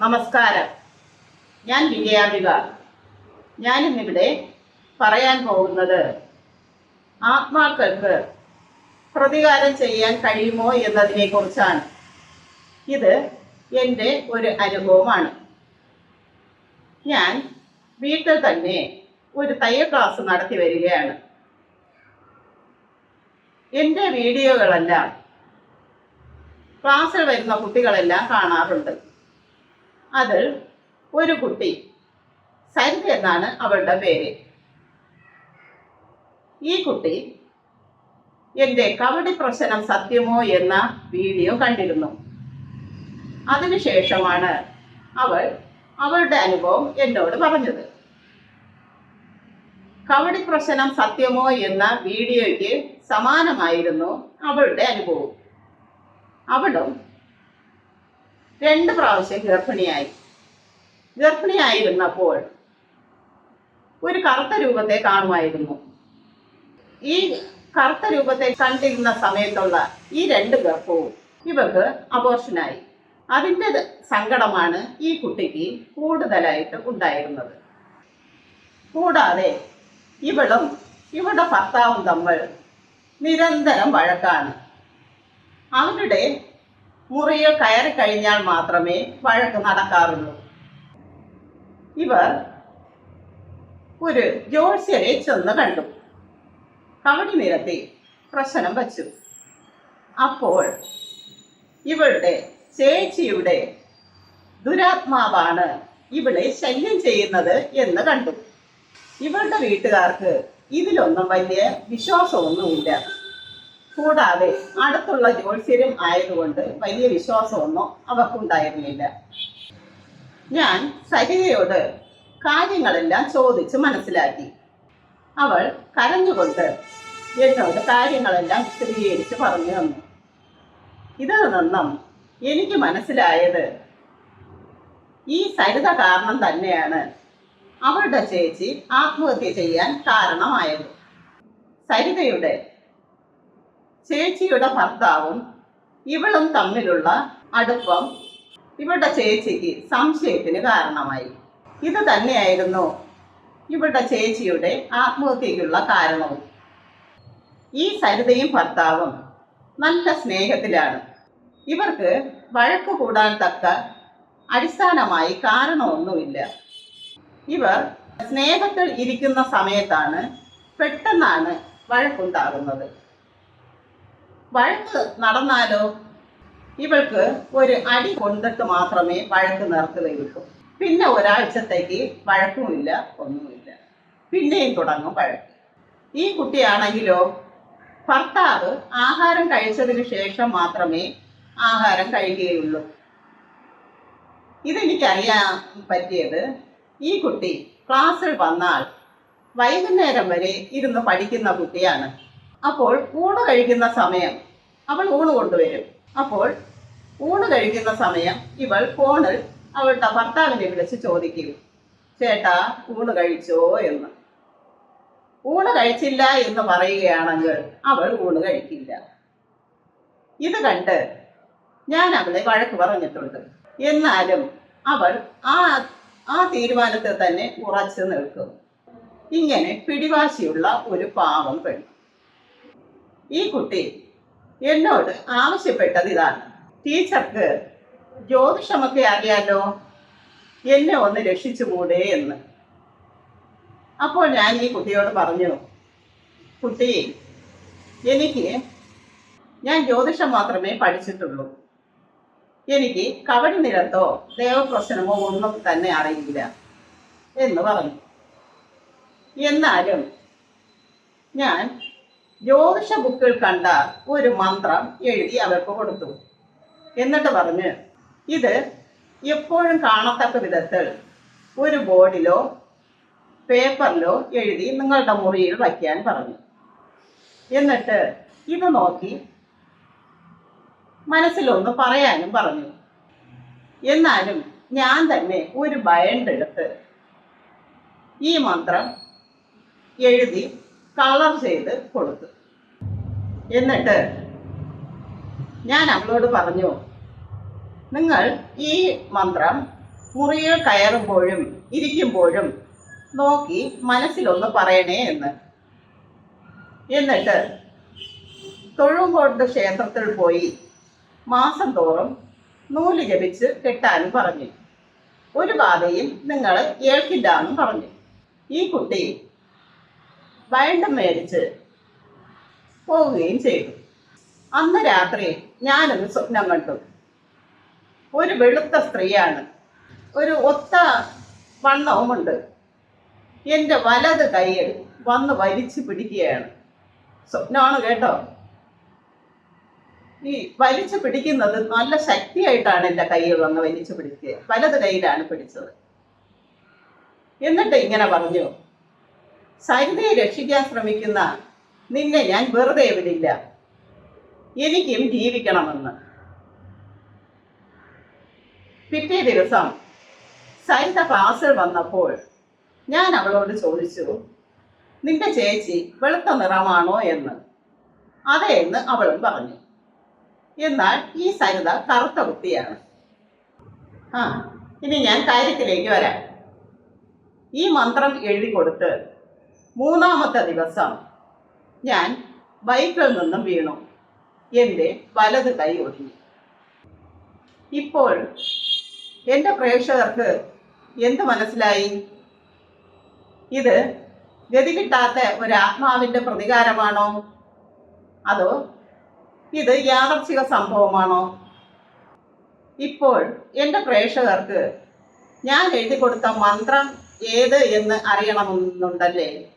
നമസ്കാരം. ഞാൻ വിജയാംബിക. ഞാനിന്നിവിടെ പറയാൻ പോകുന്നത് ആത്മാക്കൾക്ക് പ്രതികാരം ചെയ്യാൻ കഴിയുമോ എന്നതിനെ കുറിച്ചാണ്. ഇത് എന്റെ ഒരു അനുഭവമാണ്. ഞാൻ വീട്ടിൽ തന്നെ ഒരു തയ്യൽ ക്ലാസ് നടത്തി വരികയാണ്. എന്റെ വീഡിയോകളെല്ലാം ക്ലാസ്സിൽ വരുന്ന കുട്ടികളെല്ലാം കാണാറുണ്ട്. അതിൽ ഒരു കുട്ടി സരിത എന്നാണ് അവളുടെ പേര്. ഈ കുട്ടി എന്റെ കബഡി പ്രശ്നം സത്യമോ എന്ന വീഡിയോ കണ്ടിരുന്നു. അതിനുശേഷമാണ് അവൾ അവളുടെ അനുഭവം എന്നോട് പറഞ്ഞത്. കബഡി പ്രശ്നം സത്യമോ എന്ന വീഡിയോയ്ക്ക് സമാനമായിരുന്നു അവളുടെ അനുഭവം. അവളും രണ്ട് പ്രാവശ്യം ഗർഭിണിയായി. ഗർഭിണിയായിരുന്നപ്പോൾ ഒരു കറുത്ത രൂപത്തെ കാണുമായിരുന്നു. ഈ കറുത്ത രൂപത്തെ കണ്ടിരുന്ന സമയത്തുള്ള ഈ രണ്ട് ഗർഭവും ഇവർക്ക് അബോർഷനായി അതിന്റെ സങ്കടമാണ് ഈ കുട്ടിക്ക് കൂടുതലായിട്ട് ഉണ്ടായിരുന്നത്. കൂടാതെ ഇവളും ഇവളുടെ ഭർത്താവും തമ്മിൽ നിരന്തരം വഴക്കാണ്. അവരുടെ മുറിയിൽ കയറി കഴിഞ്ഞാൽ മാത്രമേ വഴക്ക് നടക്കാറുള്ളൂ. ഇവർ ഒരു ജോത്സ്യരെ ചെന്ന് കണ്ടു. കവടി നിരത്തി പ്രശ്നം വച്ചു. അപ്പോൾ ഇവളുടെ ചേച്ചിയുടെ ദുരാത്മാവാണ് ഇവളെ ശല്യം ചെയ്യുന്നത് എന്ന് കണ്ടു. ഇവളുടെ വീട്ടുകാർക്ക് ഇതിലൊന്നും വലിയ വിശ്വാസമൊന്നുമില്ല. കൂടാതെ അടുത്തുള്ള ജ്യോത്സ്യരും ആയതുകൊണ്ട് വലിയ വിശ്വാസമൊന്നും അവർക്കുണ്ടായിരുന്നില്ല. ഞാൻ സരികയോട് കാര്യങ്ങളെല്ലാം ചോദിച്ച് മനസ്സിലാക്കി. അവൾ കരഞ്ഞുകൊണ്ട് എന്നോട് കാര്യങ്ങളെല്ലാം വിശദീകരിച്ച് പറഞ്ഞു തന്നു. ഇതിൽ നിന്നും എനിക്ക് മനസ്സിലായത് ഈ സരിത കാരണം തന്നെയാണ് അവളുടെ ചേച്ചി ആത്മഹത്യ ചെയ്യാൻ കാരണമായത്. സരിതയുടെ ചേച്ചിയുടെ ഭർത്താവും ഇവളും തമ്മിലുള്ള അടുപ്പം ഇവളുടെ ചേച്ചിക്ക് സംശയത്തിന് കാരണമായി. ഇത് തന്നെയായിരുന്നു ഇവളുടെ ചേച്ചിയുടെ ആത്മഹത്യക്കുള്ള കാരണവും. ഈ സരിതയും ഭർത്താവും നല്ല സ്നേഹത്തിലാണ്. ഇവർക്ക് വഴക്ക് കൂടാൻ തക്ക അടിസ്ഥാനമായി കാരണമൊന്നുമില്ല. ഇവർ സ്നേഹത്തിൽ ഇരിക്കുന്ന സമയത്താണ് പെട്ടെന്നാണ് വഴക്കുണ്ടാകുന്നത്. വഴക്ക് നടന്നാലോ? ഇവൾക്ക് ഒരു അടി കൊണ്ടിട്ട് മാത്രമേ വഴക്ക് നിർത്തുകയുള്ളൂ. പിന്നെ ഒരാഴ്ചത്തേക്ക് വഴക്കുമില്ല ഒന്നുമില്ല. പിന്നെയും തുടങ്ങും വഴക്ക്. ഈ കുട്ടിയാണെങ്കിലോ ഭർത്താവ് ആഹാരം കഴിച്ചതിന് ശേഷം മാത്രമേ ആഹാരം കഴിക്കുകയുള്ളൂ. ഇതെനിക്കറിയാൻ പറ്റിയത് ഈ കുട്ടി ക്ലാസ്സിൽ വന്നാൽ വൈകുന്നേരം വരെ ഇരുന്ന് പഠിക്കുന്ന കുട്ടിയാണ്. അപ്പോൾ ഊണ് കഴിക്കുന്ന സമയം അവൾ ഊണ് കൊണ്ടുവരും. അപ്പോൾ ഊണ് കഴിക്കുന്ന സമയം ഇവൾ ഫോണിൽ അവളുടെ ഭർത്താവിനെ വിളിച്ച് ചോദിക്കും. ചേട്ടാ ഊണ് കഴിച്ചോ എന്ന്. ഊണ് കഴിച്ചില്ല എന്ന് പറയുകയാണെങ്കിൽ അവൾ ഊണ് കഴിക്കില്ല. ഇത് കണ്ട് ഞാൻ അവളെ വഴക്ക് പറഞ്ഞിട്ടുണ്ട്. എന്നാലും അവൾ ആ ആ തീരുമാനത്തിൽ തന്നെ ഉറച്ചു നിൽക്കും. ഇങ്ങനെ പിടിവാശിയുള്ള ഒരു പാവം പെണ്ണ് ഈ കുട്ടി എന്നോട് ആവശ്യപ്പെട്ടത് ഇതാണ്. ടീച്ചർക്ക് ജ്യോതിഷമൊക്കെ അറിയാലോ? എന്നെ ഒന്ന് രക്ഷിച്ചുകൂടെ എന്ന്. അപ്പോൾ ഞാൻ ഈ കുട്ടിയോട് പറഞ്ഞു കുട്ടി എനിക്ക് ഞാൻ ജ്യോതിഷം മാത്രമേ പഠിച്ചിട്ടുള്ളൂ. എനിക്ക് കവടി നിരത്തോ ദേവപ്രശ്നമോ ഒന്നും തന്നെ അറിയില്ല എന്ന് പറഞ്ഞു. എന്നാലും ഞാൻ ജ്യോതിഷ ബുക്കിൽ കണ്ട ഒരു മന്ത്രം എഴുതി അവർക്ക് കൊടുത്തു. എന്നിട്ട് പറഞ്ഞ് ഇത് എപ്പോഴും കാണത്തക്ക വിധത്തിൽ ഒരു ബോർഡിലോ പേപ്പറിലോ എഴുതി നിങ്ങളുടെ മുറിയിൽ വയ്ക്കാൻ പറഞ്ഞു. എന്നിട്ട് ഇത് നോക്കി മനസ്സിലൊന്ന് പറയാനും പറഞ്ഞു. എന്നാലും ഞാൻ തന്നെ ഒരു ബയണ്ടെടുത്ത് ഈ മന്ത്രം എഴുതി കളർ ചെയ്ത് കൊടുത്തു. എന്നിട്ട് ഞാൻ അവളോട് പറഞ്ഞു നിങ്ങൾ ഈ മന്ത്രം മുറിയിൽ കയറുമ്പോഴും ഇരിക്കുമ്പോഴും നോക്കി മനസ്സിലൊന്ന് പറയണേ എന്ന്. എന്നിട്ട് തൊഴുങ്കോട്ട് ക്ഷേത്രത്തിൽ പോയി മാസം തോറും നൂൽ ജപിച്ച് കെട്ടാനും പറഞ്ഞു. ഒരു പാതയും നിങ്ങൾ ഏൽക്കില്ല എന്നും പറഞ്ഞു. ഈ കുട്ടി വയണ്ടം മേടിച്ച് പോവുകയും ചെയ്തു. അന്ന് രാത്രി ഞാനൊരു സ്വപ്നം കണ്ടു. ഒരു വെളുത്ത സ്ത്രീയാണ്. ഒരു ഒത്ത വണ്ണവുമുണ്ട്. എന്റെ വലത് കൈയിൽ വന്ന് വലിച്ചു പിടിക്കുകയാണ്. സ്വപ്നമാണ് കേട്ടോ? ഈ വലിച്ചു പിടിക്കുന്നത് നല്ല ശക്തിയായിട്ടാണ് എന്റെ കൈയിൽ വന്ന് വലിച്ചു പിടിക്കുക. വലത് കൈയിലാണ് പിടിച്ചത്. എന്നിട്ട് ഇങ്ങനെ പറഞ്ഞു. സരിതയെ രക്ഷിക്കാൻ ശ്രമിക്കുന്ന നിന്നെ ഞാൻ വെറുതെ വിടില്ല. എനിക്കും ജീവിക്കണമെന്ന്. പിറ്റേ ദിവസം സരിത ക്ലാസ്സിൽ വന്നപ്പോൾ ഞാൻ അവളോട് ചോദിച്ചു നിന്റെ ചേച്ചി വെളുത്ത നിറമാണോ എന്ന്? അതെ എന്ന് അവളും പറഞ്ഞു. എന്നാൽ ഈ സരിത കറുത്ത കുട്ടിയാണ്. ആ ഇനി ഞാൻ കാര്യത്തിലേക്ക് വരാം. ഈ മന്ത്രം എഴുതി കൊടുത്ത് മൂന്നാമത്തെ ദിവസം ഞാൻ ബൈക്കിൽ നിന്നും വീണു. എന്റെ വലത് കൈ ഒടിഞ്ഞു ഇപ്പോൾ എന്റെ പ്രേക്ഷകർക്ക് എന്ത് മനസ്സിലായി? ഇത് ഗതി കിട്ടാത്ത ഒരു ആത്മാവിന്റെ പ്രതികാരമാണോ? അതോ ഇത് യാദർച്ഛിക സംഭവമാണോ? ഇപ്പോൾ എന്റെ പ്രേക്ഷകർക്ക് ഞാൻ എഴുതി കൊടുത്ത മന്ത്രം ഏത് എന്ന് അറിയണമെന്നുണ്ടല്ലേ?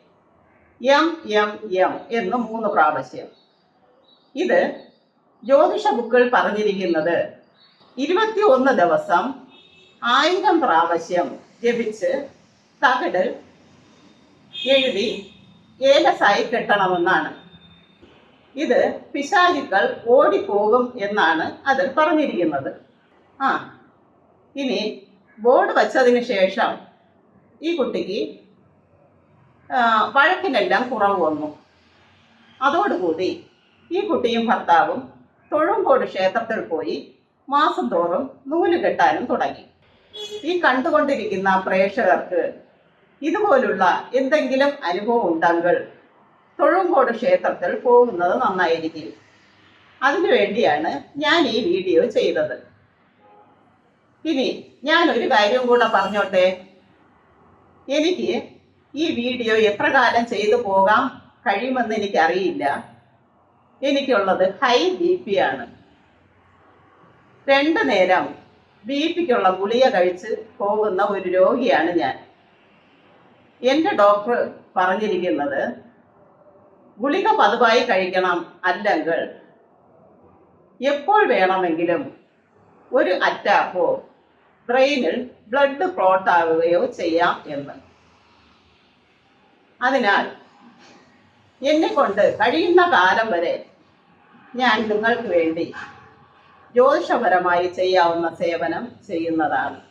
എം എം എം എന്ന് മൂന്ന് പ്രാവശ്യം. ഇത് ജ്യോതിഷ ബുക്കിൽ പറഞ്ഞിരിക്കുന്നത് ഇരുപത്തി ഒന്ന് ദിവസം ആയിരം പ്രാവശ്യം ജപിച്ച് തകിട് എഴുതി ഏലസായി കെട്ടണമെന്നാണ്. ഇത് പിശാചുക്കൾ ഓടിപ്പോകും എന്നാണ് അതിൽ പറഞ്ഞിരിക്കുന്നത്. ആ ഇനി ബോർഡ് വച്ചതിന് ശേഷം ഈ കുട്ടിക്ക് വഴക്കിനെല്ലാം കുറവ് വന്നു. അതോടുകൂടി ഈ കുട്ടിയും ഭർത്താവും തൊഴുമ്പോട് ക്ഷേത്രത്തിൽ പോയി മാസം തോറും നൂൽ കെട്ടാനും തുടങ്ങി. ഈ കണ്ടുകൊണ്ടിരിക്കുന്ന പ്രേക്ഷകർക്ക് ഇതുപോലുള്ള എന്തെങ്കിലും അനുഭവം ഉണ്ടെങ്കിൽ തൊഴുമ്പോട് ക്ഷേത്രത്തിൽ പോകുന്നത് നന്നായിരിക്കും. അതിനുവേണ്ടിയാണ് ഞാൻ ഈ വീഡിയോ ചെയ്തത്. ഇനി ഞാൻ ഒരു കാര്യം കൂടെ പറഞ്ഞോട്ടെ? എനിക്ക് ഈ വീഡിയോ എത്ര കാലം ചെയ്തു പോകാൻ കഴിയുമെന്ന് എനിക്കറിയില്ല. എനിക്കുള്ളത് ഹൈ ബി പി ആണ്. രണ്ടു നേരം ബി പിക്കുള്ള ഗുളിക കഴിച്ച് പോകുന്ന ഒരു രോഗിയാണ് ഞാൻ. എന്റെ ഡോക്ടർ പറഞ്ഞിരിക്കുന്നത് ഗുളിക പതിവായി കഴിക്കണം അല്ലെങ്കിൽ എപ്പോൾ വേണമെങ്കിലും ഒരു അറ്റാക്കോ ബ്രെയിനിൽ ബ്ലഡ് ക്ലോട്ട് ആവുകയോ ചെയ്യാം എന്ന്. അതിനാൽ എന്നെ കൊണ്ട് കഴിയുന്ന കാലം വരെ ഞാൻ നിങ്ങൾക്ക് വേണ്ടി ജ്യോതിഷപരമായി ചെയ്യാവുന്ന സേവനം ചെയ്യുന്നതാണ്.